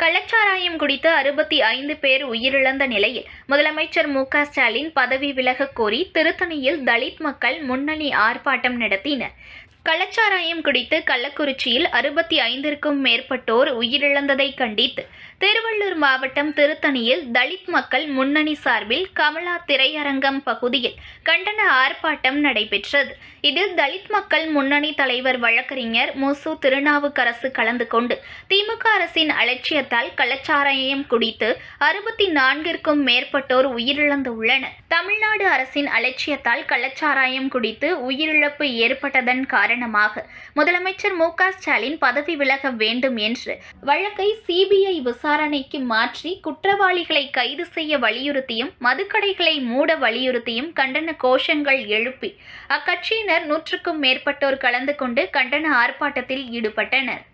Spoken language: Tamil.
கள்ளச்சாராயம் குடித்து அறுபத்தி ஐந்து பேர் உயிரிழந்த நிலையில் முதலமைச்சர் மு ஸ்டாலின் பதவி விலக கோரி திருத்தணியில் தலித் மக்கள் முன்னணி ஆர்ப்பாட்டம் நடத்தினர். கள்ளச்சாராயம் குடித்து கள்ளக்குறிச்சியில் அறுபத்தி ஐந்திற்கும் மேற்பட்டோர் உயிரிழந்ததை கண்டித்து திருவள்ளூர் மாவட்டம் திருத்தணியில் தலித் மக்கள் முன்னணி சார்பில் கமலா திரையரங்கம் பகுதியில் கண்டன ஆர்ப்பாட்டம் நடைபெற்றது. இதில் தலித் மக்கள் முன்னணி தலைவர் வழக்கறிஞர் முசு திருநாவுக்கரசு கலந்து கொண்டு திமுக அரசின் அலட்சியத்தால் கள்ளச்சாராயம் குடித்து அறுபத்தி நான்கிற்கும் மேற்பட்டோர் உயிரிழந்துள்ளனர். தமிழ்நாடு அரசின் அலட்சியத்தால் கள்ளச்சாராயம் குடித்து உயிரிழப்பு ஏற்பட்டதன் காரணம் காரணமாக முதலமைச்சர் மு க ஸ்டாலின் பதவி விலக வேண்டும் என்று வழக்கை சிபிஐ விசாரணைக்கு மாற்றி குற்றவாளிகளை கைது செய்ய வலியுறுத்தியும் மதுக்கடைகளை மூட வலியுறுத்தியும் கண்டன கோஷங்கள் எழுப்பி அக்கட்சியினர் நூற்றுக்கும் மேற்பட்டோர் கலந்து கொண்டு கண்டன ஆர்ப்பாட்டத்தில் ஈடுபட்டனர்.